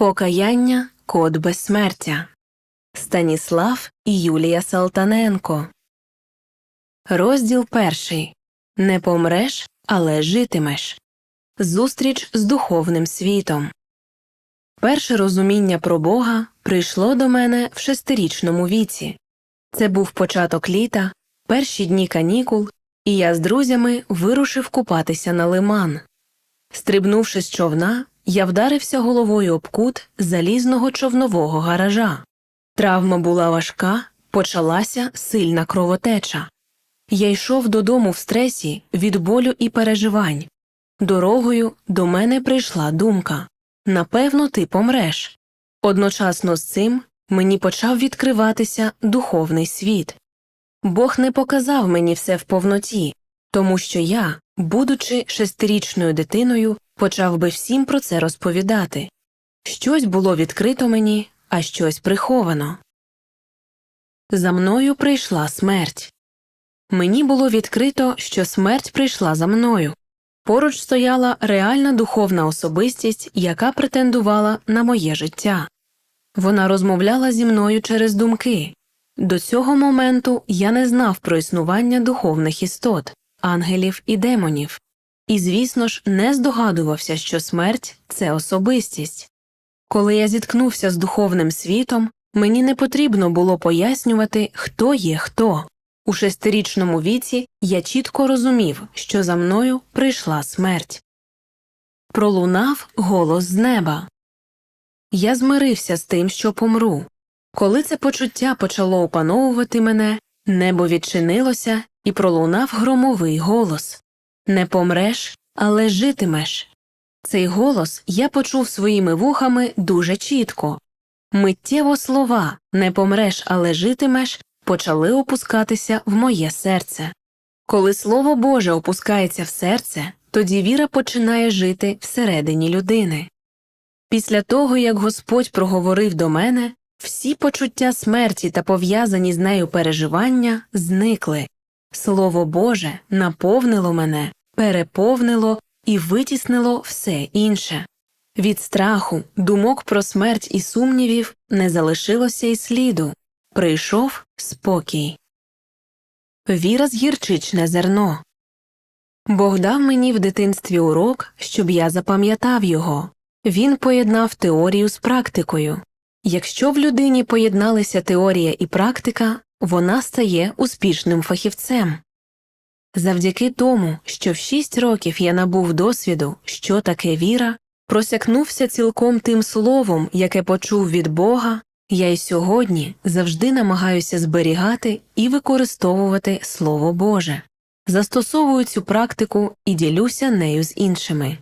Покаяння Код безсмертя Станіслав і Юлія Салтаненко. Розділ перший Не помреш, але житимеш. Зустріч з духовним світом. Перше розуміння про Бога прийшло до мене в шестирічному віці. Це був початок літа, перші дні канікул, і я з друзями вирушив купатися на лиман. Стрибнувши з човна, я вдарився головою об кут залізного човнового гаража. Травма була важка, почалася сильна кровотеча. Я йшов додому в стресі від болю і переживань. Дорогою до мене прийшла думка напевно, ти помреш. Одночасно з цим мені почав відкриватися духовний світ. Бог не показав мені все в повноті, тому що я, будучи шестирічною дитиною, почав би всім про це розповідати. Щось було відкрито мені, а щось приховано. За мною прийшла смерть. Мені було відкрито, що смерть прийшла за мною. Поруч стояла реальна духовна особистість, яка претендувала на моє життя. Вона розмовляла зі мною через думки. До цього моменту я не знав про існування духовних істот, ангелів і демонів, і, звісно ж, не здогадувався, що смерть це особистість. Коли я зіткнувся з духовним світом, мені не потрібно було пояснювати, хто є хто. У шестирічному віці я чітко розумів, що за мною прийшла смерть. Пролунав голос з неба. Я змирився з тим, що помру. Коли це почуття почало опановувати мене, небо відчинилося і пролунав громовий голос Не помреш, але житимеш. Цей голос я почув своїми вухами дуже чітко. Миттєво слова не помреш, але житимеш почали опускатися в моє серце. Коли Слово Боже опускається в серце, тоді віра починає жити всередині людини. Після того, як Господь проговорив до мене, всі почуття смерті та пов'язані з нею переживання зникли. Слово Боже наповнило мене, переповнило і витіснило все інше. Від страху, думок про смерть і сумнівів не залишилося й сліду. Прийшов спокій. Віра з гірчичне зерно. Бог дав мені в дитинстві урок, щоб я запам'ятав його. Він поєднав теорію з практикою. Якщо в людині поєдналися теорія і практика, вона стає успішним фахівцем. Завдяки тому, що в шість років я набув досвіду, що таке віра, просякнувся цілком тим словом, яке почув від Бога, я й сьогодні завжди намагаюся зберігати і використовувати Слово Боже, застосовую цю практику і ділюся нею з іншими.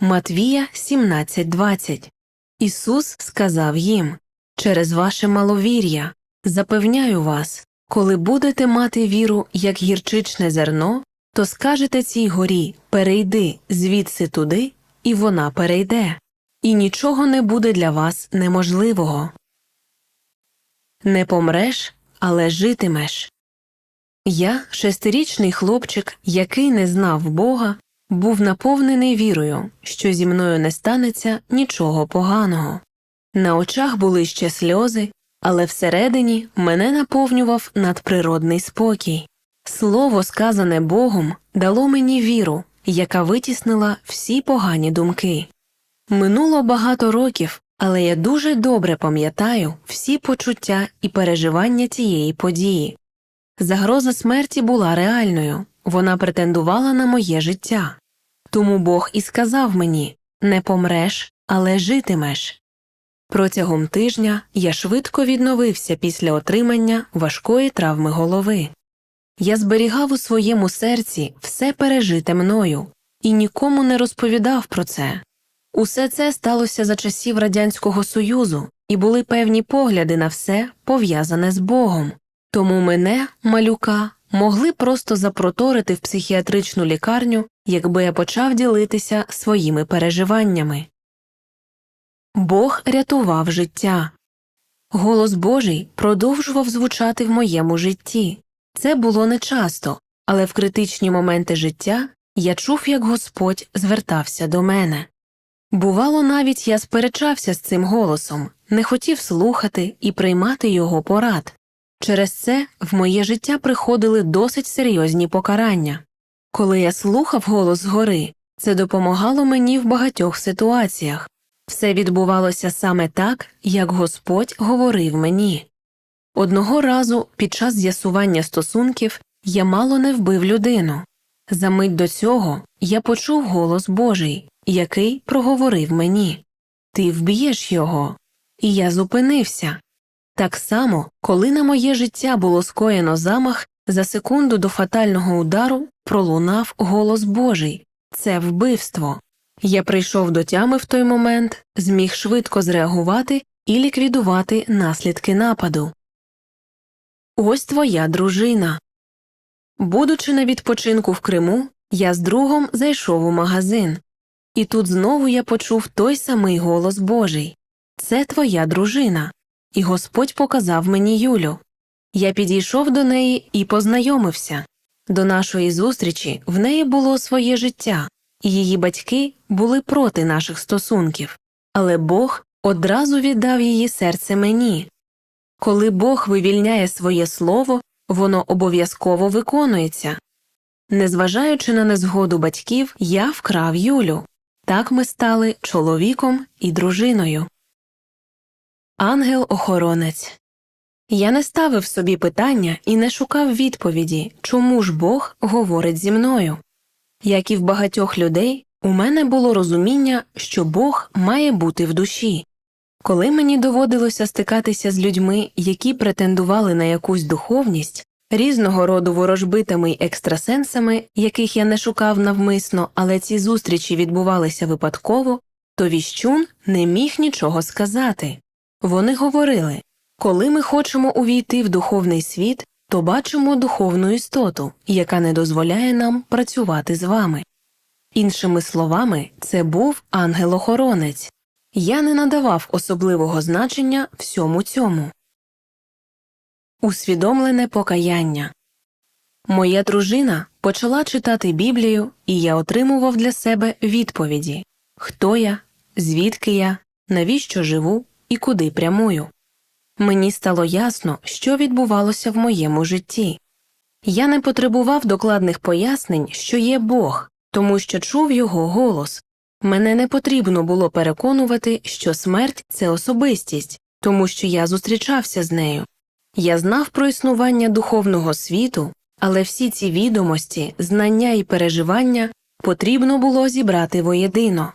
Матвія 17.20 Ісус сказав їм Через ваше маловір'я запевняю вас, коли будете мати віру як гірчичне зерно, то скажете цій горі Перейди звідси туди, і вона перейде, і нічого не буде для вас неможливого. Не помреш, але житимеш. Я, шестирічний хлопчик, який не знав Бога, був наповнений вірою, що зі мною не станеться нічого поганого. На очах були ще сльози, але всередині мене наповнював надприродний спокій. Слово, сказане Богом, дало мені віру, яка витіснила всі погані думки. Минуло багато років, але я дуже добре пам'ятаю всі почуття і переживання цієї події. Загроза смерті була реальною, вона претендувала на моє життя. Тому Бог і сказав мені не помреш, але житимеш. Протягом тижня я швидко відновився після отримання важкої травми голови. Я зберігав у своєму серці все пережите мною і нікому не розповідав про це. Усе це сталося за часів Радянського Союзу, і були певні погляди на все пов'язане з Богом. Тому мене, малюка, могли просто запроторити в психіатричну лікарню, якби я почав ділитися своїми переживаннями. Бог рятував життя. Голос Божий продовжував звучати в моєму житті. Це було нечасто, але в критичні моменти життя я чув, як Господь звертався до мене. Бувало, навіть я сперечався з цим голосом, не хотів слухати і приймати його порад. Через це в моє життя приходили досить серйозні покарання. Коли я слухав голос згори, це допомагало мені в багатьох ситуаціях. Все відбувалося саме так, як Господь говорив мені. Одного разу під час з'ясування стосунків я мало не вбив людину. За мить до цього я почув голос Божий, який проговорив мені Ти вб'єш його. І я зупинився. Так само, коли на моє життя було скоєно замах, за секунду до фатального удару пролунав голос Божий це вбивство. Я прийшов до тями в той момент, зміг швидко зреагувати і ліквідувати наслідки нападу. Ось твоя дружина. Будучи на відпочинку в Криму, я з другом зайшов у магазин. І тут знову я почув той самий голос Божий Це твоя дружина. І Господь показав мені Юлю. Я підійшов до неї і познайомився. До нашої зустрічі в неї було своє життя, і її батьки були проти наших стосунків, але Бог одразу віддав її серце мені. Коли Бог вивільняє своє слово, воно обов'язково виконується. Незважаючи на незгоду батьків, я вкрав Юлю. Так ми стали чоловіком і дружиною. Ангел-охоронець Я не ставив собі питання і не шукав відповіді, чому ж Бог говорить зі мною. Як і в багатьох людей, у мене було розуміння, що Бог має бути в душі. Коли мені доводилося стикатися з людьми, які претендували на якусь духовність, різного роду ворожбитами й екстрасенсами, яких я не шукав навмисно, але ці зустрічі відбувалися випадково, то віщун не міг нічого сказати. Вони говорили коли ми хочемо увійти в духовний світ, то бачимо духовну істоту, яка не дозволяє нам працювати з вами. Іншими словами, це був ангел-охоронець. Я не надавав особливого значення всьому цьому. Усвідомлене покаяння Моя дружина почала читати Біблію, і я отримував для себе відповіді хто я, звідки я, навіщо живу і куди прямую. Мені стало ясно, що відбувалося в моєму житті. Я не потребував докладних пояснень, що є Бог, тому що чув його голос. Мене не потрібно було переконувати, що смерть це особистість, тому що я зустрічався з нею. Я знав про існування духовного світу, але всі ці відомості, знання і переживання потрібно було зібрати воєдино.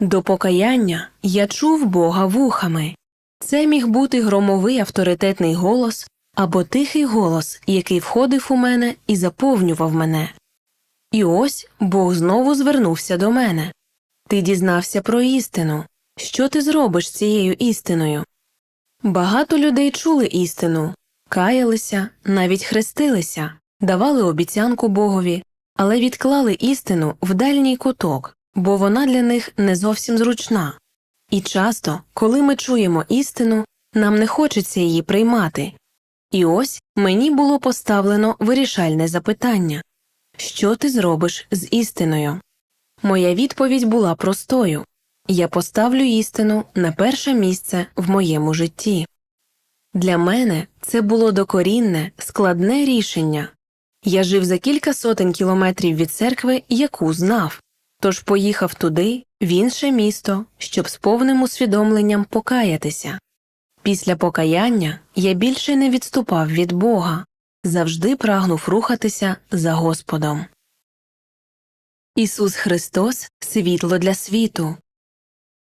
До покаяння я чув Бога вухами. Це міг бути громовий авторитетний голос або тихий голос, який входив у мене і заповнював мене. І ось Бог знову звернувся до мене. Ти дізнався про істину. Що ти зробиш з цією істиною? Багато людей чули істину, каялися, навіть хрестилися, давали обіцянку Богові, але відклали істину в дальній куток, бо вона для них не зовсім зручна. І часто, коли ми чуємо істину, нам не хочеться її приймати. І ось мені було поставлено вирішальне запитання що ти зробиш з істиною? Моя відповідь була простою я поставлю істину на перше місце в моєму житті. Для мене це було докорінне, складне рішення я жив за кілька сотень кілометрів від церкви, яку знав, тож поїхав туди, в інше місто, щоб з повним усвідомленням покаятися. Після покаяння я більше не відступав від Бога, завжди прагнув рухатися за Господом. Ісус Христос світло для світу.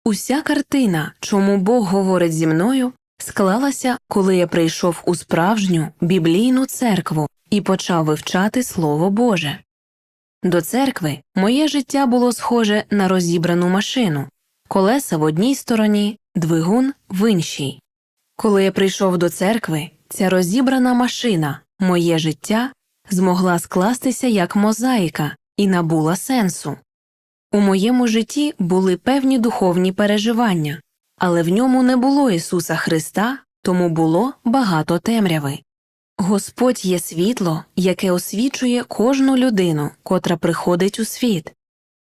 Уся картина, чому Бог говорить зі мною, склалася, коли я прийшов у справжню біблійну церкву і почав вивчати Слово Боже. До церкви моє життя було схоже на розібрану машину колеса в одній стороні, двигун в іншій. Коли я прийшов до церкви, ця розібрана машина, моє життя, змогла скластися як мозаїка і набула сенсу. У моєму житті були певні духовні переживання, але в ньому не було Ісуса Христа, тому було багато темряви. Господь є світло, яке освічує кожну людину, котра приходить у світ.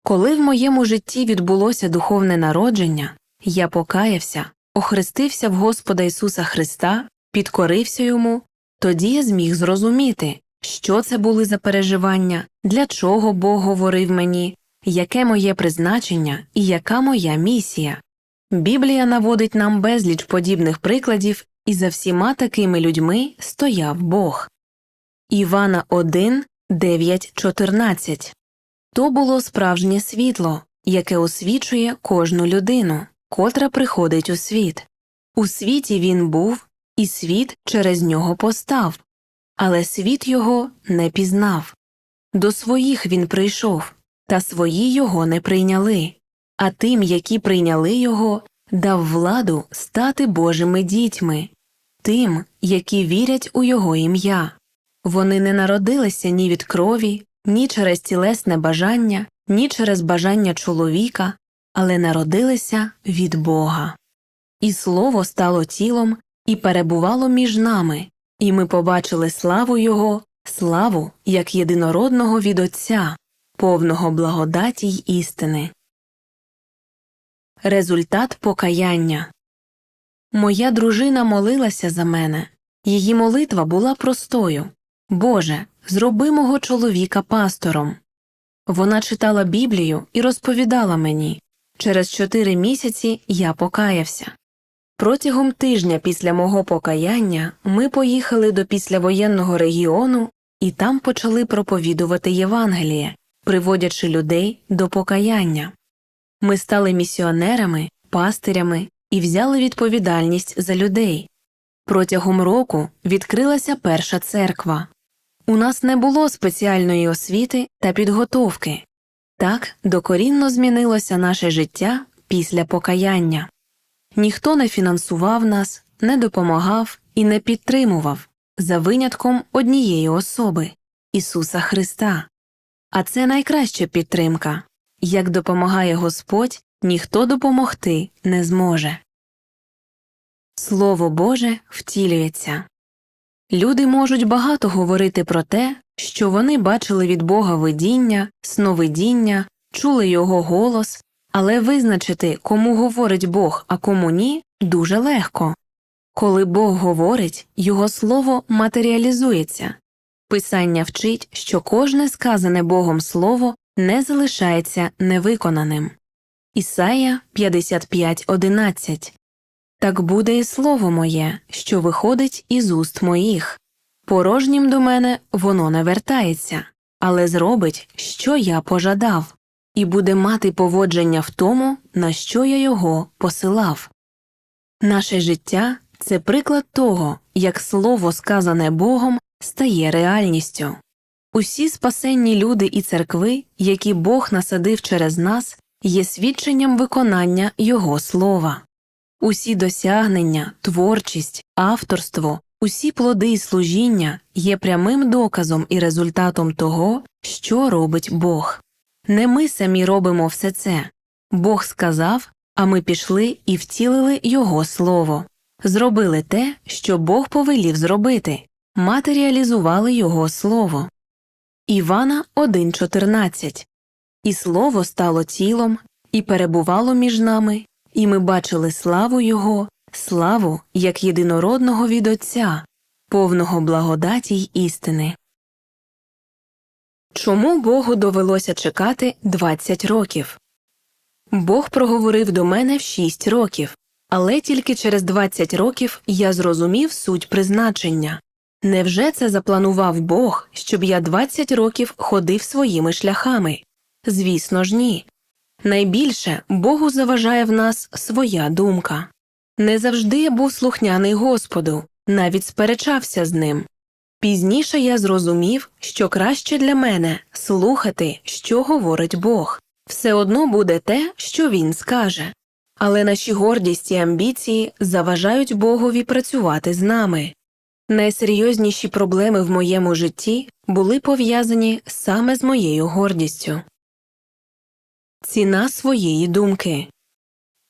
Коли в моєму житті відбулося духовне народження, я покаявся, охрестився в Господа Ісуса Христа, підкорився йому, тоді я зміг зрозуміти, що це були за переживання, для чого Бог говорив мені, яке моє призначення і яка моя місія. Біблія наводить нам безліч подібних прикладів, і за всіма такими людьми стояв Бог. Івана 1, 9, 14 То було справжнє світло, яке освічує кожну людину, котра приходить у світ. У світі він був, і світ через нього постав, але світ його не пізнав. До своїх він прийшов, та свої його не прийняли, а тим, які прийняли його, дав владу стати Божими дітьми, тим, які вірять у його ім'я. Вони не народилися ні від крові, ні через тілесне бажання, ні через бажання чоловіка, але народилися від Бога. І слово стало тілом і перебувало між нами, і ми побачили славу Його, славу як єдинородного від Отця, повного благодаті й істини. Результат покаяння Моя дружина молилася за мене. Її молитва була простою Боже, зроби мого чоловіка пастором. Вона читала Біблію і розповідала мені через чотири місяці я покаявся. Протягом тижня після мого покаяння ми поїхали до післявоєнного регіону і там почали проповідувати Євангеліє, приводячи людей до покаяння. Ми стали місіонерами, пастирями і взяли відповідальність за людей. Протягом року відкрилася перша церква. У нас не було спеціальної освіти та підготовки так докорінно змінилося наше життя після покаяння. Ніхто не фінансував нас, не допомагав і не підтримував за винятком однієї особи Ісуса Христа. А це найкраща підтримка як допомагає Господь, ніхто допомогти не зможе. Слово Боже втілюється. Люди можуть багато говорити про те, що вони бачили від Бога видіння, сновидіння, чули його голос, але визначити, кому говорить Бог, а кому ні, дуже легко. Коли Бог говорить, Його слово матеріалізується. Писання вчить, що кожне сказане Богом слово не залишається невиконаним. Ісая 55.11 Так буде і слово моє, що виходить із уст моїх. Порожнім до мене воно не вертається, але зробить, що я пожадав, і буде мати поводження в тому, на що я його посилав. Наше життя це приклад того, як слово, сказане Богом, стає реальністю. Усі спасенні люди і церкви, які Бог насадив через нас, є свідченням виконання Його слова. Усі досягнення, творчість, авторство, усі плоди і служіння є прямим доказом і результатом того, що робить Бог. Не ми самі робимо все це. Бог сказав, а ми пішли і втілили Його слово, зробили те, що Бог повелів зробити, матеріалізували Його слово. Івана 1.14 І слово стало тілом, і перебувало між нами, і ми бачили славу Його, славу як єдинородного від Отця, повного благодаті й істини. Чому Богу довелося чекати 20 років? Бог проговорив до мене в 6 років, але тільки через 20 років я зрозумів суть призначення. Невже це запланував Бог, щоб я 20 років ходив своїми шляхами? Звісно ж, ні. Найбільше Богу заважає в нас своя думка. Не завжди я був слухняний Господу, навіть сперечався з ним. Пізніше я зрозумів, що краще для мене слухати, що говорить Бог, все одно буде те, що він скаже. Але наші гордість і амбіції заважають Богові працювати з нами. Найсерйозніші проблеми в моєму житті були пов'язані саме з моєю гордістю. Ціна своєї думки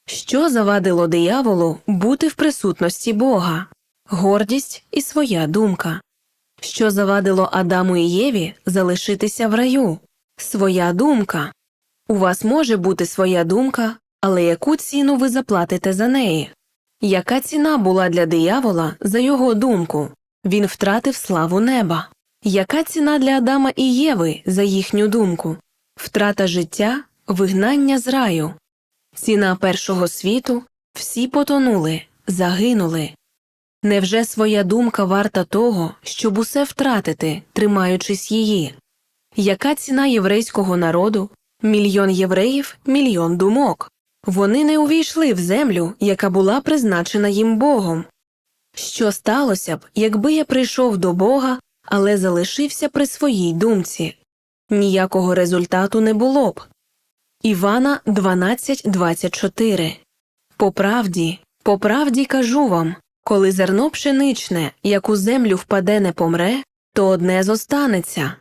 Що завадило дияволу бути в присутності Бога, гордість і своя думка, що завадило Адаму і Єві залишитися в раю, своя думка, У вас може бути своя думка, але яку ціну ви заплатите за неї? Яка ціна була для диявола за його думку? Він втратив славу неба. Яка ціна для Адама і Єви за їхню думку? Втрата життя, вигнання з раю. Ціна першого світу всі потонули, загинули. Невже своя думка варта того, щоб усе втратити, тримаючись її? Яка ціна єврейського народу? Мільйон євреїв, мільйон думок. Вони не увійшли в землю, яка була призначена їм Богом. Що сталося б, якби я прийшов до Бога, але залишився при своїй думці? Ніякого результату не було б. Івана 12.24 По правді, по правді кажу вам, коли зерно пшеничне, як у землю впаде не помре, то одне зостанеться.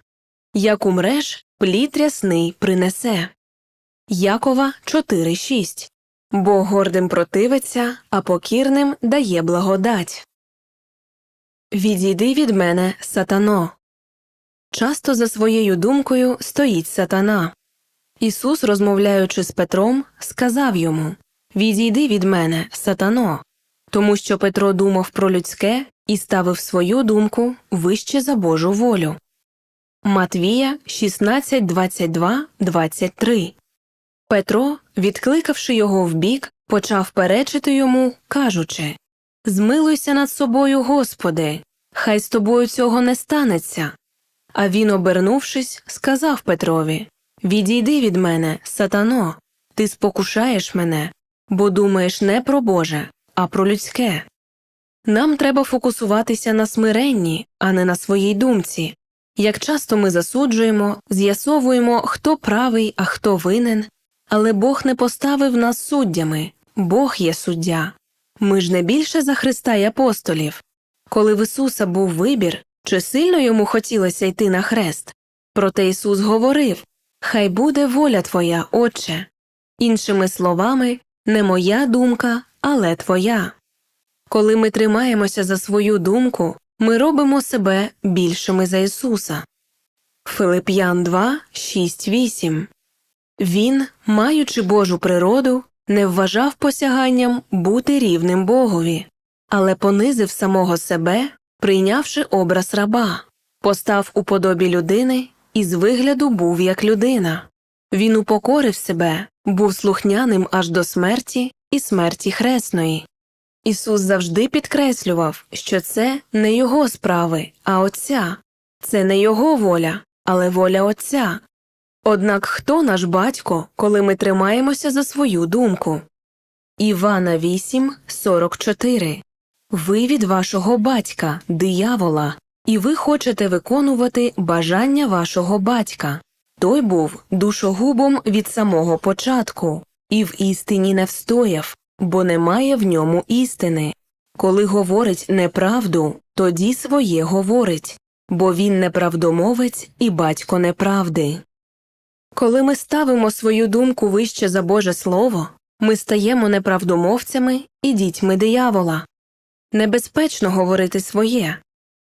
Як умреш, плід рясний принесе. Якова 4.6 Бог гордим противиться, а покірним дає благодать. Відійди від мене, сатано. Часто за своєю думкою стоїть сатана. Ісус, розмовляючи з Петром, сказав йому Відійди від мене, сатано, тому що Петро думав про людське і ставив свою думку вище за Божу волю. Матвія 16, 22, 23 Петро, відкликавши його вбік, почав перечити йому, кажучи Змилуйся над собою, Господи, хай з тобою цього не станеться. А він, обернувшись, сказав Петрові Відійди від мене, сатано, ти спокушаєш мене, бо думаєш не про Боже, а про людське. Нам треба фокусуватися на смиренні, а не на своїй думці. Як часто ми засуджуємо, з'ясовуємо, хто правий, а хто винен, але Бог не поставив нас суддями, Бог є суддя. Ми ж не більше за Христа й апостолів. Коли в Ісуса був вибір, чи сильно йому хотілося йти на хрест? Проте Ісус говорив Хай буде воля Твоя, Отче. Іншими словами, не моя думка, але Твоя. Коли ми тримаємося за свою думку, ми робимо себе більшими за Ісуса. Филип'ян 2, 6, 8 Він, маючи Божу природу, не вважав посяганням бути рівним Богові, але понизив самого себе, прийнявши образ раба, постав у подобі людини і з вигляду був як людина. Він упокорив себе, був слухняним аж до смерті і смерті хресної. Ісус завжди підкреслював, що це не його справи, а Отця, це не його воля, але воля Отця. Однак хто наш батько, коли ми тримаємося за свою думку? Івана 8, 44 Ви від вашого батька, диявола, і ви хочете виконувати бажання вашого батька. Той був душогубом від самого початку, і в істині не встояв, бо немає в ньому істини. Коли говорить неправду, тоді своє говорить, бо він неправдомовець і батько неправди. Коли ми ставимо свою думку вище за Боже Слово, ми стаємо неправдомовцями і дітьми диявола. Небезпечно говорити своє.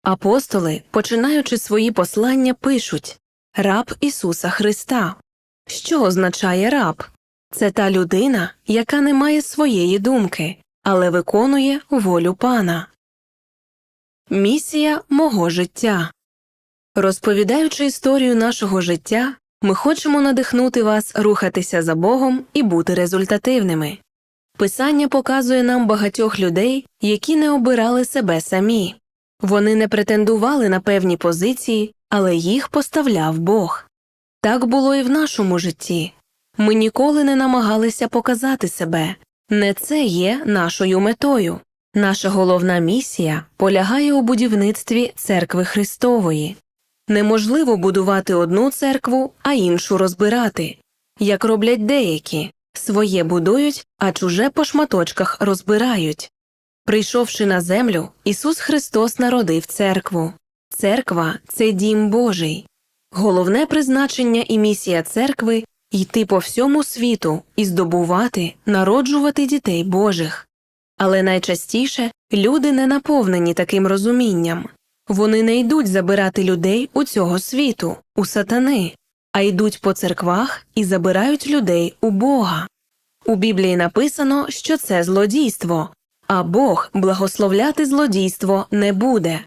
Апостоли, починаючи свої послання, пишуть Раб Ісуса Христа. Що означає раб? Це та людина, яка не має своєї думки, але виконує волю пана. Місія мого життя. Розповідаючи історію нашого життя, ми хочемо надихнути вас рухатися за Богом і бути результативними. Писання показує нам багатьох людей, які не обирали себе самі. Вони не претендували на певні позиції, але їх поставляв Бог. Так було і в нашому житті. Ми ніколи не намагалися показати себе, не це є нашою метою. Наша головна місія полягає у будівництві церкви Христової. Неможливо будувати одну церкву, а іншу розбирати, як роблять деякі своє будують, а чуже по шматочках розбирають. Прийшовши на землю, Ісус Христос народив церкву. Церква це дім Божий. Головне призначення і місія церкви йти по всьому світу і здобувати, народжувати дітей Божих. Але найчастіше люди не наповнені таким розумінням вони не йдуть забирати людей у цього світу, у сатани. а йдуть по церквах і забирають людей у Бога. У Біблії написано, що це злодійство, а Бог благословляти злодійство не буде.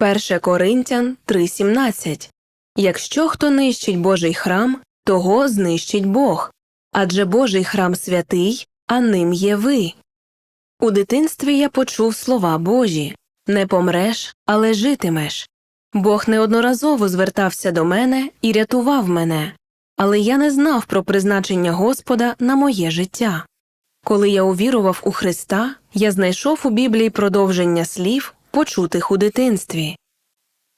1 Коринтян 3.17 Якщо хто нищить Божий храм, того знищить Бог, адже Божий храм святий, а ним є ви. У дитинстві я почув слова Божі не помреш, але житимеш. Бог неодноразово звертався до мене і рятував мене, але я не знав про призначення Господа на моє життя. Коли я увірував у Христа, я знайшов у Біблії продовження слів, почутих у дитинстві.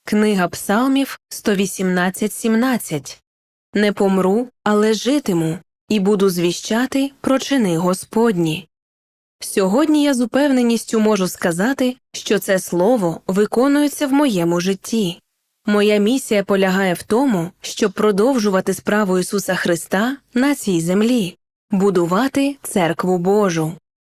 Книга Псалмів 118.17 Не помру, але житиму, і буду звіщати про чини Господні. Сьогодні я з упевненістю можу сказати, що це слово виконується в моєму житті. Моя місія полягає в тому, щоб продовжувати справу Ісуса Христа на цій землі, будувати церкву Божу.